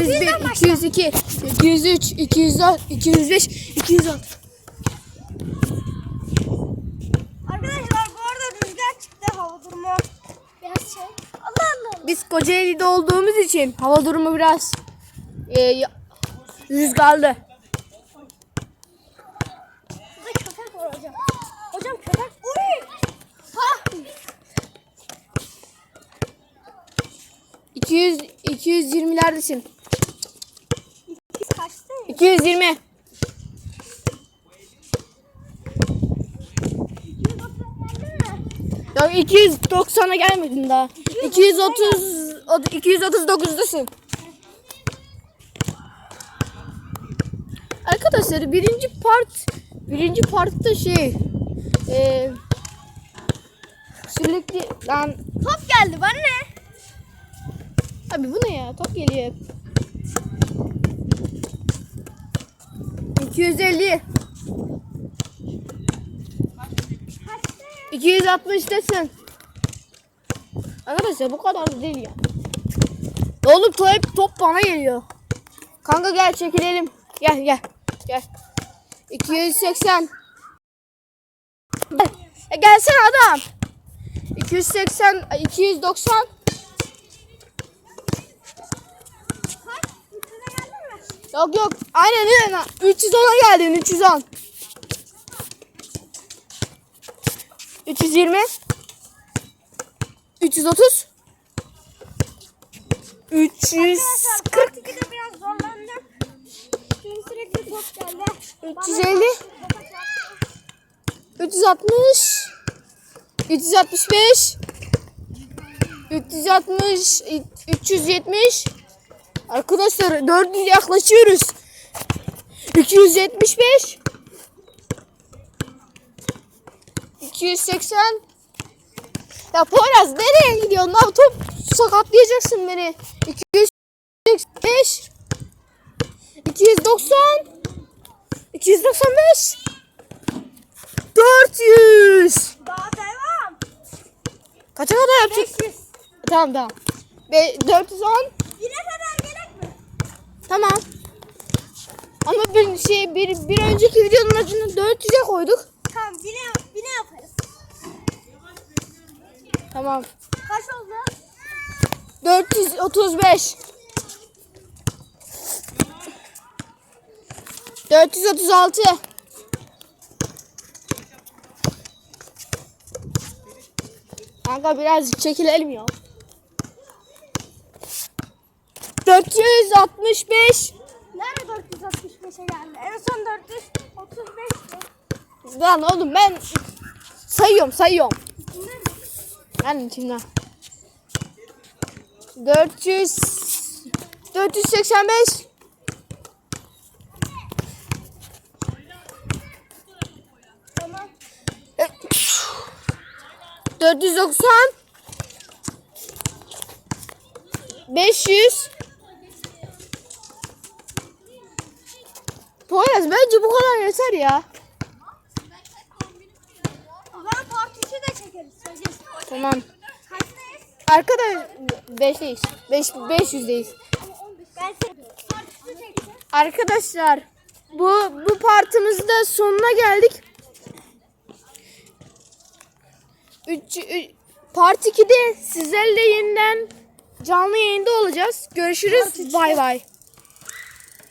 202, 203, 204, 205, 206. Arkadaşlar bu arada rüzgar çıktı hava durumu. Biraz şey. Allah Allah. Biz Kocaeli'de olduğumuz için hava durumu biraz e, rüzgarlı. Burada köpek var hocam. Hocam köpek. Uy. Ha. 200 220'lerdesin. Biz kaçtı? 220. Ya 290'a gelmedin daha. 230 o- 239'dasın. Arkadaşlar birinci part birinci partta şey e, sürekli lan Top geldi bana ne? abi bu ne ya top geliyor 250 Kaçtı? 260'dasın. Arkadaşlar bu kadar da değil ya. Oğlum top, top bana geliyor. Kanka gel çekilelim. Gel gel. Gel. 280. Gel. E, gelsene adam. 280, 290. Kaç? Üstüne geldin mi? Yok yok. Aynen aynen. 310'a geldin 310. 320. 330. 340. Part 2'de biraz zorlandım. Çünkü sürekli top geldi. 350. 360. 365. 360. 370. Arkadaşlar 400 yaklaşıyoruz. 275. 280. Ya Poyraz nereye gidiyorsun lan? Top sakatlayacaksın beni. 285. 290. 295. 400. Daha devam. Kaça kadar yapacak? 500. Tamam tamam. Be 410. Yine? Tamam. Ama bir şey bir, bir önceki videonun acını 400'e koyduk. Tamam yine, yine yaparız. Tamam. Kaç oldu? 435. 436. Kanka birazcık çekilelim ya. 465. Nerede 465'e geldi? En son 435'ti. Lan oğlum ben sayıyorum sayıyorum. Ben içimden. 400 485 Tamam. 490 500 Poyraz bence bu kadar yeter ya. O zaman part 2 de çekeriz. Söyleyeceğiz. Tamam. Kaçtayız? Arkadaş 5'teyiz. 5 500'deyiz. Ama 15. Ben seni part 2 çekeceğim. Arkadaşlar bu bu partımızda sonuna geldik. 3 part 2'de sizlerle yeniden canlı yayında olacağız. Görüşürüz. Bay bay.